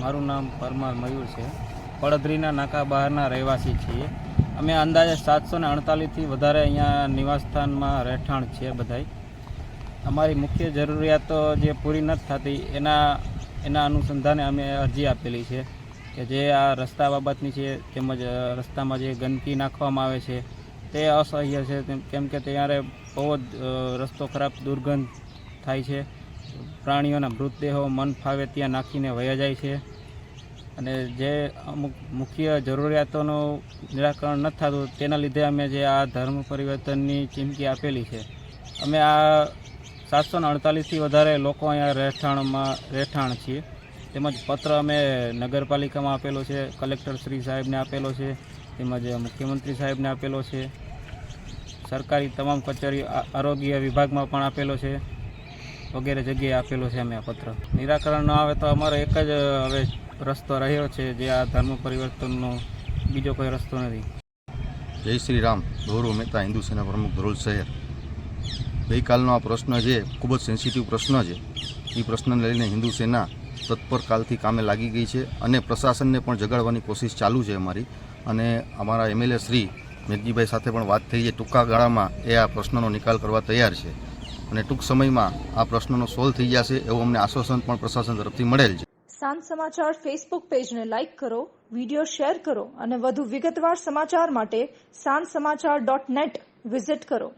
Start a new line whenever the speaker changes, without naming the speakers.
મારું નામ પરમાર મયુર છે. પડદરીના નાકા બહારના રહેવાસી છીએ. અમે અંદાજે સાતસો ને અડતાલીસથી વધારે અહીંયા નિવાસસ્થાનમાં રહેઠાણ છીએ બધાય. અમારી મુખ્ય જરૂરિયાતો જે પૂરી નથી થતી, એના એના અનુસંધાને અમે અરજી આપેલી છે કે જે આ રસ્તા બાબતની છે તેમજ રસ્તામાં જે ગંદકી નાખવામાં આવે છે, તે અસહ્ય છે. કેમ કે ત્યારે બહુ જ રસ્તો ખરાબ, દુર્ગંધ થાય છે. પ્રાણીઓના મૃતદેહો મન ફાવે ત્યાં નાખીને વયા જાય છે. અને જે અમુક મુખ્ય જરૂરિયાતોનું નિરાકરણ નથી થતું તેના લીધે અમે જે આ ધર્મ પરિવર્તનની ચીમકી આપેલી છે. અમે આ સાતસો ને અડતાલીસથી વધારે લોકો અહીંયા રહેઠાણમાં, રહેઠાણ છીએ. તેમજ પત્ર અમે નગરપાલિકામાં આપેલો છે, કલેક્ટર શ્રી સાહેબને આપેલો છે, તેમજ મુખ્યમંત્રી સાહેબને આપેલો છે. સરકારી તમામ કચેરી આરોગ્ય વિભાગમાં પણ આપેલો છે. વગેરે જગ્યાએ આપેલો છે અમે આ પત્ર. નિરાકરણ ન આવે તો અમારો એક જ, હવે, રસ્તો રહ્યો છે જે આ ધર્મ પરિવર્તનનો બીજો કોઈ રસ્તો નથી.
જય શ્રી રામ. ગૌરવ મહેતા હિન્દુ સેના પ્રમુખ ધ્રોલ શહેર ગઈકાલનો આ પ્રશ્ન છે ખૂબ જ સેન્સિટિવ પ્રશ્ન છે. એ પ્રશ્નને લઈને હિન્દુ સેના તત્પર કાલથી કામે લાગી ગઈ છે અને પ્રશાસનને પણ જગાડવાની કોશિશ ચાલુ છે અમારી. અને અમારા એમએલએ શ્રી મેઘજીભાઈ સાથે પણ વાત થઈ છે. ટૂંકા ગાળામાં એ આ પ્રશ્નનો નિકાલ કરવા તૈયાર છે. અને ટૂંક સમયમાં આ પ્રશ્નનો સોલ્વ થઈ જશે એવું અમને આશ્વાસન પણ પ્રશાસન તરફથી મળેલ છે.
સાંજ સમાચાર ફેસબુક પેજને લાઇક કરો વીડિયો શેર કરો અને વધુ વિગતવાર સમાચાર માટે સાંજ સમાચાર ડોટ નેટ વિઝિટ કરો.